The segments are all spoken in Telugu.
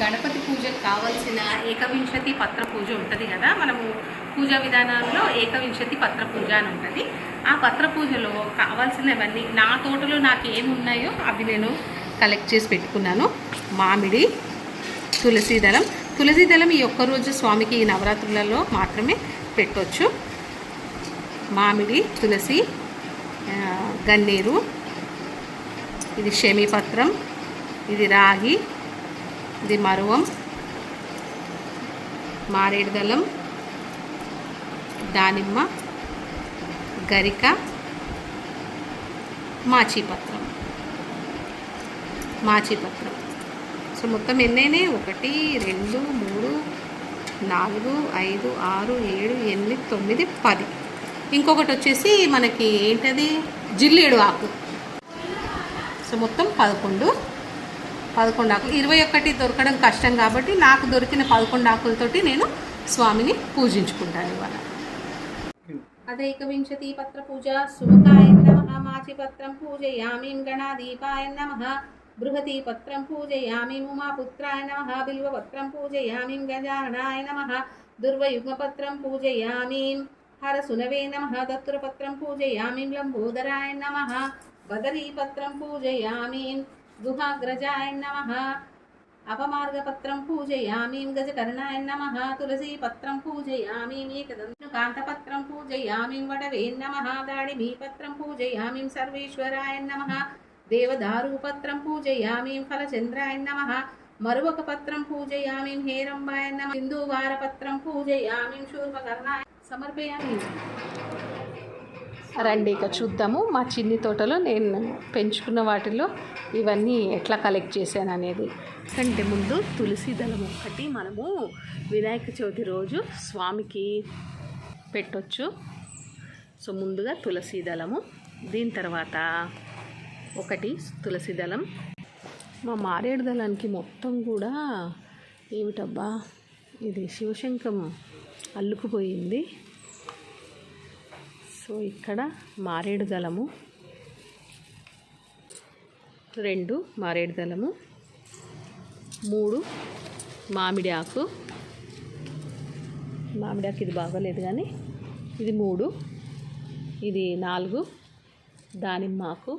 గణపతి పూజకు కావాల్సిన ఏకవింశతి పత్ర పూజ ఉంటుంది కదా మనము పూజా విధానాల్లో ఏకవింశతి పత్ర పూజ అని ఉంటుంది. ఆ పత్ర పూజలో కావాల్సినవన్నీ నా తోటలో నాకు ఏమి ఉన్నాయో అవి నేను కలెక్ట్ చేసి పెట్టుకున్నాను. మామిడి తులసి దళం. తులసి దళం ఈ ఒక్కరోజు స్వామికి ఈ నవరాత్రులలో మాత్రమే పెట్టవచ్చు మామిడి తులసి గన్నేరు ఇది శమీపత్రం ఇది రాగి ఇది మరువం మారేడుదలం దానిమ్మ గరిక మాచిపత్రం. మాచీపత్రం. సో మొత్తం ఎన్నైనాయి? ఒకటి రెండు మూడు నాలుగు ఐదు ఆరు ఏడు ఎనిమిది తొమ్మిది పది. ఇంకొకటి వచ్చేసి మనకి ఏంటది? జిల్లేడు ఆకు. సో మొత్తం పదకొండు. పదకొండు ఆకులు. ఇరవై ఒకటి దొరకడం కష్టం కాబట్టి నాకు దొరికిన పదకొండు ఆకులతోటి నేను స్వామిని పూజించుకుంటాను ఇవాళ. అదైకవింశతి పత్ర పూజ సుముఖాయ నమ మాచి పత్రం పూజయామీం గణాదీపాయ నమ బృహతి పత్రం పూజయామి ఉమాపుత్రాయ నమ బిల్వ పత్రం పూజయామీం గజాననాయ నమ దుర్వయుగ్మపత్రం పూజయామీం హరసునవే నమ దత్తురపత్రం పూజయామీం లంబోదరాయ నమ బదరీపత్రం పూజయామీం గుహాగ్రజాయ నమ. అపమార్గపత్రం పూజయామీం గజకర్ణాయ నమ. తులసీపత్రం పూజయామీం ఏకదంతుకాంతపత్రం పూజయామీం వటవే నమ. దాడిమీపత్రం పూజయామీం సర్వేశ్వరాయ నమ. దేవదారుపత్రం పూజయామీం ఫలచంద్రాయ నమ. మరువక పత్రం పూజయామీం హేరంబాయ నమ. హిందూవారపత్రం పూజయామీం శూర్పకర్ణాయ సమర్పయామి. రండి ఇక చూద్దాము. మా చిన్ని తోటలో నేను పెంచుకున్న వాటిలో ఇవన్నీ ఎట్లా కలెక్ట్ చేశాను అనేది. కంటే ముందు తులసి దళం ఒకటి మనము వినాయక చవితి రోజు స్వామికి పెట్టొచ్చు. సో ముందుగా తులసి దళము దీని తర్వాత ఒకటి తులసి దళం. మా మారేడు దళానికి మొత్తం కూడా ఏమిటబ్బా ఇది శివశంకం అల్లుకుపోయింది. సో ఇక్కడ మారేడు దళము. రెండు మారేడు దళము. మూడు మామిడి ఆకు. మామిడి ఆకు ఇది బాగోలేదు కానీ ఇది మూడు. ఇది నాలుగు. దానిమ్మ ఆకు.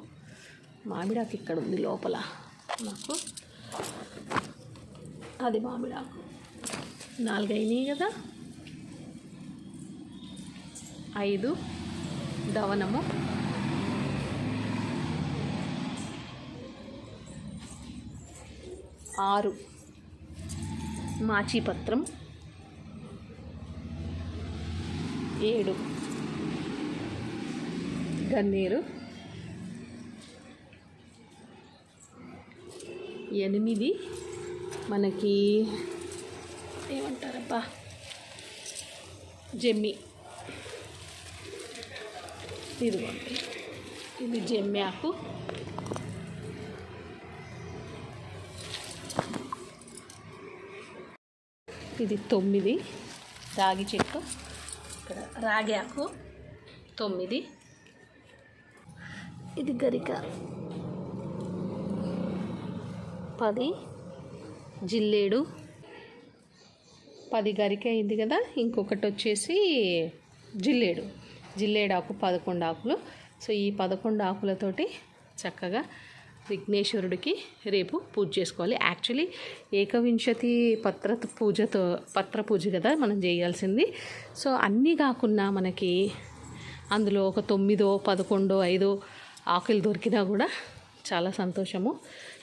మామిడి ఆకు ఇక్కడ ఉంది లోపల నాకు అది మామిడి ఆకు. నాలుగు అయినాయి కదా. ఐదు. దవనము. ఆరు. మాచీపత్రం. ఏడు. గన్నేరు. ఎనిమిది. మనకి ఏమంటారబ్బా? జమ్మి. ఇదిగోండి. ఇది జమ్మి ఆకు ఇది తొమ్మిది. రాగి చెట్టు. ఇక్కడ రాగి ఆకు తొమ్మిది. ఇది గరిక పది. జిల్లేడు పది గరిక అయింది కదా ఇంకొకటి వచ్చేసి జిల్లేడు. జిల్లేడు ఆకు పదకొండు ఆకులు. సో ఈ పదకొండు ఆకులతోటి చక్కగా విఘ్నేశ్వరుడికి రేపు పూజ చేసుకోవాలి. యాక్చువల్లీ ఏకవింశతి పత్ర పూజతో పత్ర పూజ కదా మనం చేయాల్సింది. సో అన్నీ కాకుండా మనకి అందులో ఒక తొమ్మిదో పదకొండో ఐదో ఆకులు దొరికినా కూడా చాలా సంతోషము.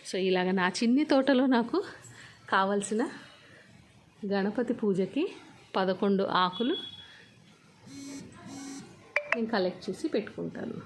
సో ఇలాగ నా చిన్ని తోటలో నాకు కావలసిన గణపతి పూజకి పదకొండు ఆకులు నేను కలెక్ట్ చేసి పెట్టుకుంటాను.